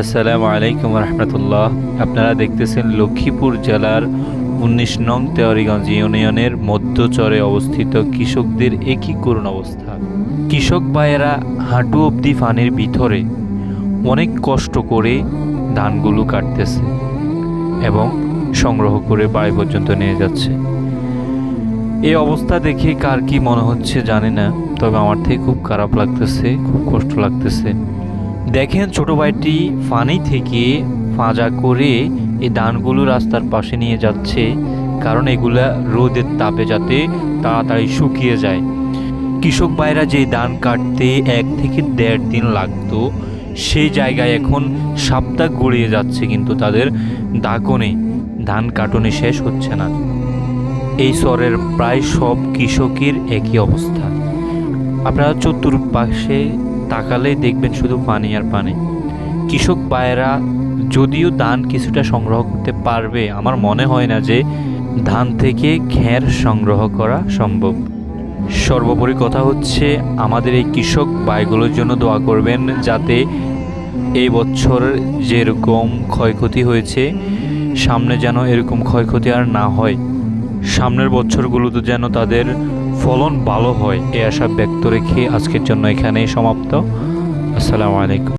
আসসালামু আলাইকুম রহমতুল্লাহ আপনারা দেখতেছেন লক্ষ্মীপুর জেলার উনিশ নং তেওয়ারিগঞ্জ ইউনিয়নের মধ্যচরে অবস্থিত কৃষকদের একই করুণ অবস্থা। কৃষক ভাইয়েরা হাঁটু অবধি ফানের ভিতরে অনেক কষ্ট করে ধানগুলো কাটতেছে এবং সংগ্রহ করে বাড়ি পর্যন্ত নিয়ে যাচ্ছে। এই অবস্থা দেখে কার কি মনে হচ্ছে জানি না, তবে আমার থেকে খুব খারাপ লাগতেছে, খুব কষ্ট লাগতেছে। দেখেন ছোট ভাইটি ফানি থেকে ফাঁজা করে এই ধানগুলো রাস্তার পাশে নিয়ে যাচ্ছে, কারণ এগুলা রোদের তাপে যাতে তাড়াতাড়ি শুকিয়ে যায়। কৃষক ভাইরা যে ধান কাটতে এক থেকে দেড় দিন লাগতো সেই জায়গায় এখন সপ্তাহ গড়িয়ে যাচ্ছে, কিন্তু তাদের দাকনে ধান কাটনে শেষ হচ্ছে না। এই স্বরের প্রায় সব কৃষকের একই অবস্থা। আপনারা চতুর্পাশে তাকালে দেখবেন শুধু পানি আর পানি। কৃষক ভাইয়েরা, যদিও ধান কিছুটা সংগ্রহ করতে পারবে, আমার মনে হয় না যে ধান থেকে খ্যার সংগ্রহ করা সম্ভব। সর্বোপরি কথা হচ্ছে, আমাদের এই কৃষক ভাইগুলোর জন্য দোয়া করবেন যাতে এই বছর যেরকম ক্ষয়ক্ষতি হয়েছে, সামনে যেন এরকম ক্ষয়ক্ষতি আর না হয়। সামনের বছরগুলোতে যেন তাদের ফলন ভালো হয় এ আশা ব্যক্ত রেখে আজকের জন্য এখানেই সমাপ্ত। আসসালামু আলাইকুম।